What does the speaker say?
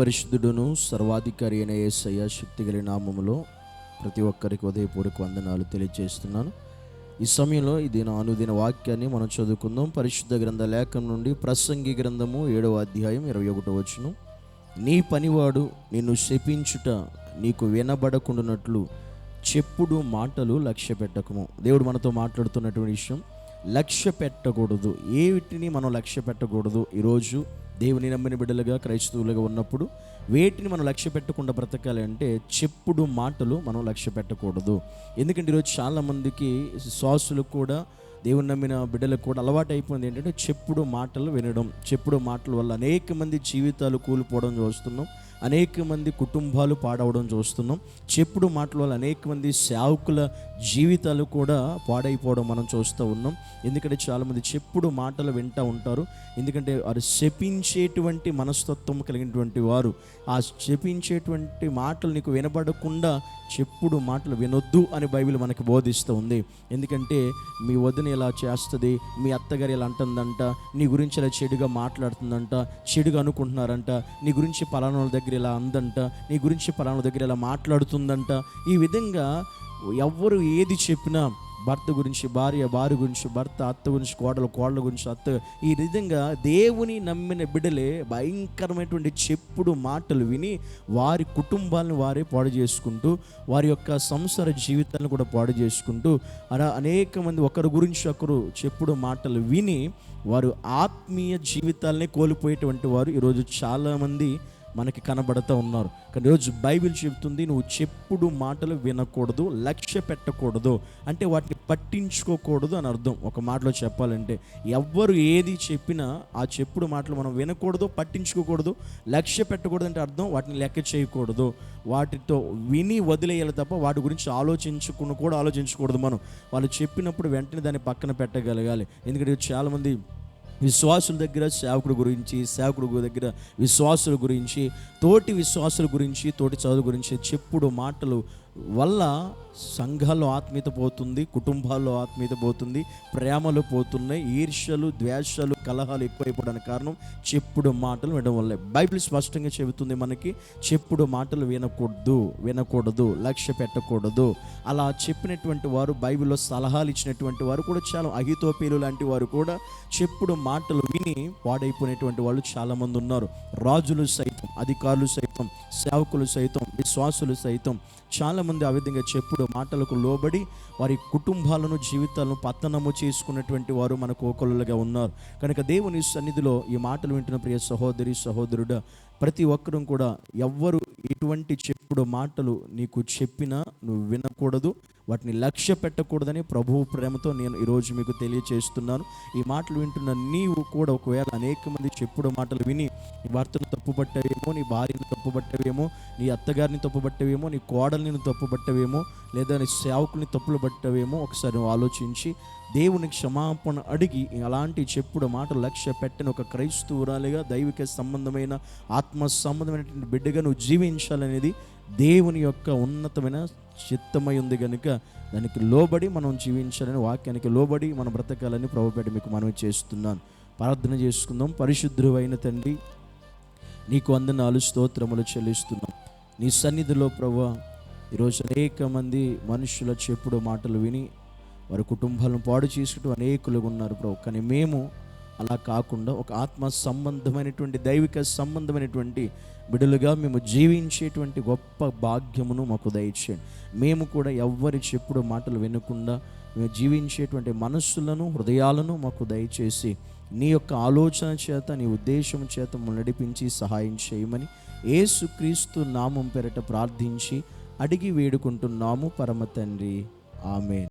పరిశుద్ధుడును సర్వాధికారి అయిన ఏసయ్య శక్తి కలిగిన నామములో ప్రతి ఒక్కరికి ఉదయపూర్వక వందనాలు తెలియజేస్తున్నాను. ఈ సమయంలో ఇది నా అనుదిన వాక్యాన్ని మనం చదువుకుందాం. పరిశుద్ధ గ్రంథ లేఖం నుండి ప్రసంగి గ్రంథము ఏడవ అధ్యాయం ఇరవై ఒకటో వచ్చును నీ పనివాడు నిన్ను శపించుట నీకు వినబడకుండానట్లు చెప్పుడు మాటలు లక్ష్య పెట్టకము. దేవుడు మనతో మాట్లాడుతున్నటువంటి విషయం లక్ష్య పెట్టకూడదు. ఏమిటిని మనం లక్ష్య పెట్టకూడదు? ఈరోజు దేవుని నమ్మిన బిడ్డలుగా క్రైస్తవులుగా ఉన్నప్పుడు వేటిని మనం లక్ష్య పెట్టకుండా బ్రతకాలి అంటే చెప్పుడు మాటలు మనం లక్ష్య పెట్టకూడదు. ఎందుకంటే ఈరోజు చాలామందికి శ్వాసులు కూడా దేవుని నమ్మిన బిడ్డలకు కూడా అలవాటు అయిపోయింది ఏంటంటే చెప్పుడు మాటలు వినడం. చెప్పుడు మాటల వల్ల అనేక మంది జీవితాలు కూలిపోవడం చూస్తున్నాం. అనేక మంది కుటుంబాలు పాడవడం చూస్తున్నాం. చెప్పుడు మాటల వల్ల అనేక మంది సేవకుల జీవితాలు కూడా పాడైపోవడం మనం చూస్తూ ఉన్నాం. ఎందుకంటే చాలామంది చెప్పుడు మాటలు వింటూ ఉంటారు. ఎందుకంటే వారు శపించేటువంటి మనస్తత్వం కలిగినటువంటి వారు. ఆ శపించేటువంటి మాటలు నీకు వినబడకుండా చెప్పుడు మాటలు వినొద్దు అని బైబిల్ మనకి బోధిస్తూ ఉంది. ఎందుకంటే మీ వదిన ఇలా చేస్తుంది మీ అత్తగారు ఇలా అంటుందంట నీ గురించి ఇలా చెడుగా మాట్లాడుతుందంట చెడుగా అనుకుంటున్నారంట నీ గురించి పలానా దగ్గర దగ్గర ఇలా అందంట నీ గురించి పలానా దగ్గర ఇలా మాట్లాడుతుందంట. ఈ విధంగా ఎవ్వరు ఏది చెప్పినా భర్త గురించి భార్య భార్య గురించి భర్త అత్త గురించి కోడలు కోడల గురించి అత్త ఈ విధంగా దేవుని నమ్మిన బిడ్డలే భయంకరమైనటువంటి చెప్పుడు మాటలు విని వారి కుటుంబాలను వారే పాడు చేసుకుంటూ వారి యొక్క సంసార జీవితాలను కూడా పాడు చేసుకుంటూ అలా అనేక మంది ఒకరి గురించి ఒకరు చెప్పుడు మాటలు విని వారు ఆత్మీయ జీవితాలనే కోల్పోయేటువంటి వారు ఈరోజు చాలామంది మనకి కనబడుతూ ఉన్నారు. కానీ రోజు బైబిల్ చెబుతుంది నువ్వు చెప్పుడు మాటలు వినకూడదు లక్ష్య పెట్టకూడదు. అంటే వాటిని పట్టించుకోకూడదు అని అర్థం. ఒక మాటలో చెప్పాలంటే ఎవ్వరు ఏది చెప్పినా ఆ చెప్పుడు మాటలు మనం వినకూడదు పట్టించుకోకూడదు లక్ష్య పెట్టకూడదు అంటే అర్థం వాటిని లెక్క చేయకూడదు. వాటితో విని వదిలేయాలి తప్ప వాటి గురించి ఆలోచించుకుని కూడా ఆలోచించకూడదు మనం. వాళ్ళు చెప్పినప్పుడు వెంటనే దాన్ని పక్కన పెట్టగలగాలి. ఎందుకంటే చాలామంది విశ్వాసుల దగ్గర సేవకుడు గురించి సేవకుడు దగ్గర విశ్వాసుల గురించి తోటి విశ్వాసుల గురించి తోటి చదువు గురించి చెప్పుడు మాటలు వల్ల సంఘాల్లో ఆత్మీయత పోతుంది కుటుంబాల్లో ఆత్మీయత పోతుంది ప్రేమలు పోతున్నాయి ఈర్ష్యలు ద్వేషాలు కలహాలు ఎక్కువైపోవడానికి కారణం చెప్పుడు మాటలు వినడం వల్లే. బైబిల్ స్పష్టంగా చెబుతుంది మనకి చెప్పుడు మాటలు వినకూడదు వినకూడదు లక్ష్య పెట్టకూడదు. అలా చెప్పినటువంటి వారు బైబిల్లో సలహాలు ఇచ్చినటువంటి వారు కూడా చాలా అహితోపేలు లాంటి వారు కూడా చెప్పుడు మాటలు విని పాడైపోయినటువంటి వాళ్ళు చాలామంది ఉన్నారు. రాజులు సైతం అధికారులు సైతం సేవకులు సైతం విశ్వాసులు సైతం చాలామంది ఆ విధంగా చెప్పుడు మాటలకు లోబడి వారి కుటుంబాలను జీవితాలను పతనము చేసుకున్నటువంటి వారు మనకు ఒకళ్ళుగా ఉన్నారు. కనుక దేవుని సన్నిధిలో ఈ మాటలు వింటున్న ప్రియ సహోదరి సహోదరుడు ప్రతి ఒక్కరూ కూడా ఎవ్వరు ఎటువంటి చెప్పుడు మాటలు నీకు చెప్పినా నువ్వు వినకూడదు. వాటిని లక్ష్య పెట్టకూడదని ప్రభువు ప్రేమతో నేను ఈరోజు మీకు తెలియచేస్తున్నాను. ఈ మాటలు వింటున్న నీవు కూడా ఒకవేళ అనేక మంది చెప్పుడు మాటలు విని నీ భర్తను తప్పుపట్టవేమో నీ భార్యను తప్పుపట్టవేమో నీ అత్తగారిని తప్పుపట్టవేమో నీ కోడల్ని తప్పుపట్టవేమో లేదా నీ సేవకుని తప్పులు పట్టవేమో ఒకసారి నువ్వు ఆలోచించి దేవుని క్షమాపణ అడిగి అలాంటి చెప్పుడు మాటలు లక్ష్య పెట్టని ఒక క్రైస్తవురాలిగా దైవిక సంబంధమైన ఆత్మ సంబంధమైనటువంటి బిడ్డగా నువ్వు జీవించాలనేది దేవుని యొక్క ఉన్నతమైన చిత్తమై ఉంది కనుక దానికి లోబడి మనం జీవించాలని వాక్యానికి లోబడి మనం బ్రతకాలని ప్రభుపేట మీకు మనవి చేస్తున్నాను. ప్రార్థన చేసుకుందాం. పరిశుద్ధువైన తండ్రి నీకు అందనాలు స్తోత్రములు చెల్లిస్తున్నాం. నీ సన్నిధిలో ప్రభా ఈరోజు అనేక మంది మనుషుల చెప్పుడు మాటలు విని వారి కుటుంబాలను పాడు చేసుకుంటూ అనేకులుగా ఉన్నారు ప్రభు. కానీ మేము అలా కాకుండా ఒక ఆత్మ సంబంధమైనటువంటి దైవిక సంబంధమైనటువంటి బిడులుగా మేము జీవించేటువంటి గొప్ప భాగ్యమును మాకు దయచేయండి. మేము కూడా ఎవ్వరి చెప్పుడు మాటలు వినకుండా మేము జీవించేటువంటి మనస్సులను హృదయాలను మాకు దయచేసి నీ యొక్క ఆలోచన చేత నీ ఉద్దేశం చేత నడిపించి సహాయం చేయమని ఏసుక్రీస్తు నామం పెరట ప్రార్థించి అడిగి వేడుకుంటున్నాము. పరమ తండ్రి. ఆమె